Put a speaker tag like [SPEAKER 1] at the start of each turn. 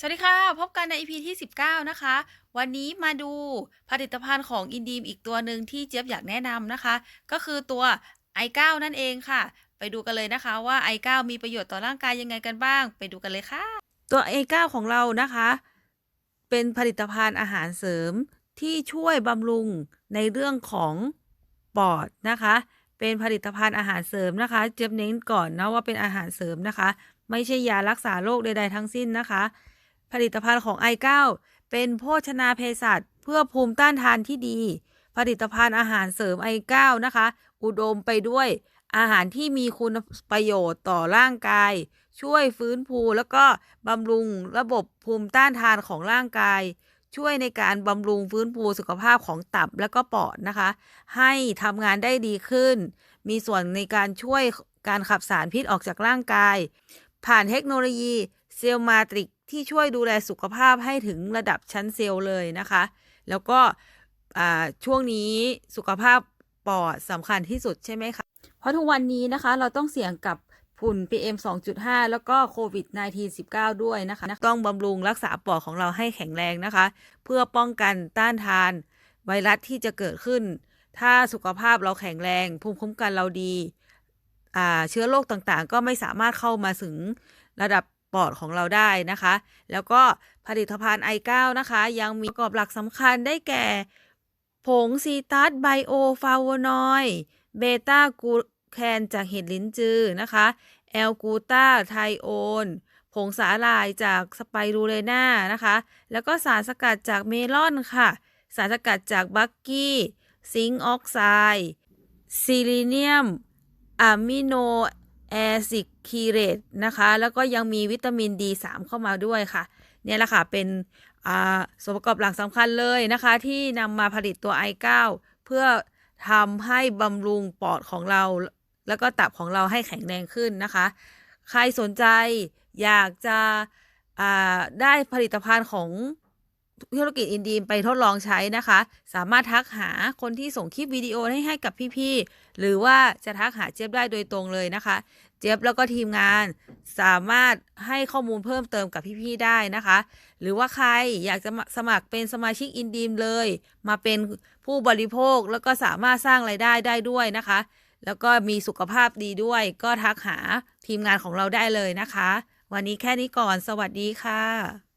[SPEAKER 1] สวัสดีค่ะ พบกันใน EP ที่ 19 นะคะ วันนี้มาดูผลิตภัณฑ์ของอินดีมอีกตัวหนึ่งที่เจี๊ยบอยากแนะนำนะคะ ก็คือตัว i9 นั่นเองค่ะ ไปดูกันเลยนะคะว่า i9 มีประโยชน์ต่อร่างกายยังไงกันบ้าง ไปดูกันเลยค่ะ ตัว i9 ของเรานะคะ เป็นผลิตภัณฑ์อาหารเสริมที่ช่วยบำรุงในเรื่องของปอดนะคะ เป็นผลิตภัณฑ์อาหารเสริมนะคะ เจี๊ยบเน้นก่อนนะว่าเป็นอาหารเสริมนะคะ ไม่ใช่ยารักษาโรคใดๆทั้งสิ้นนะคะ ผลิตภัณฑ์ของ i9 เป็นโภชนาเภสัชเพื่อภูมิต้านทานที่ดี ผลิตภัณฑ์อาหารเสริม i9 นะคะ อุดมไปด้วยอาหารที่มีคุณประโยชน์ต่อร่างกาย ช่วยฟื้นฟูแล้วก็บำรุงระบบภูมิต้านทานของร่างกาย ช่วยในการบำรุงฟื้นฟูสุขภาพของตับและก็ปอดนะคะ ให้ทำงานได้ดีขึ้น มีส่วนในการช่วยการขับสารพิษออกจากร่างกาย ผ่านเทคโนโลยีเซลมาตริก ที่ช่วยดูแลสุขภาพให้ถึงระดับชั้นเซลล์เลยนะคะ แล้วก็ช่วงนี้สุขภาพปอดสำคัญที่สุดใช่ไหมคะ เพราะทุกวันนี้นะคะเราต้องเสี่ยงกับฝุ่น PM 2.5 แล้วก็โควิด -19 19 ด้วยนะคะ ต้องบำรุงรักษาปอดของเราให้แข็งแรงนะคะ เพื่อป้องกันต้านทานไวรัสที่จะเกิดขึ้น ถ้าสุขภาพเราแข็งแรง ภูมิคุ้มกันเราดี เชื้อโรคต่างๆ ก็ไม่สามารถเข้ามาถึงระดับ ปอดของเราได้นะคะ แล้วก็ผลิตภัณฑ์ i9 นะคะ ยังมีประกอบหลักสำคัญได้แก่ ผงซีตัสไบโอฟลาวนอยด์เบต้ากูแคนจากเห็ดลิ้นจือนะคะแอลกูตาไทโอนผงสาหร่ายจากสไปรูเลนานะคะ แล้วก็สารสกัดจากเมลอนค่ะ สารสกัดจากบักกี้ ซิงค์ออกไซด์ซิลิเนียมอะมิโน แอซิดคีเรตนะคะ แล้วก็ยังมีวิตามิน D3 เข้ามาด้วยค่ะ เนี่ยแหละค่ะ เป็นอ่าส่วนประกอบหลักสำคัญเลยนะคะ ที่นำมาผลิตตัว i9 เพื่อทำให้บำรุงปอดของเรา แล้วก็ตับของเราให้แข็งแรงขึ้นนะคะ ใครสนใจอยากจะอ่าได้ผลิตภัณฑ์ของ ธุรกิจอินดีมไปทดลองใช้นะคะ สามารถทักหาคนที่ส่งคลิปวิดีโอให้ให้กับพี่ๆ หรือว่าจะทักหาเจี๊ยบได้โดยตรงเลยนะคะ เจี๊ยบแล้วก็ทีมงานสามารถให้ข้อมูลเพิ่มเติมกับพี่ๆ ได้นะคะ หรือว่าใครอยากจะสมัครเป็นสมาชิกอินดีมเลย มาเป็นผู้บริโภคแล้วก็สามารถสร้างไรายได้ได้ด้วยนะคะ แล้วก็มีสุขภาพดีด้วย ก็ทักหาทีมงานของเราได้เลยนะคะ วันนี้แค่นี้ก่อน สวัสดีค่ะ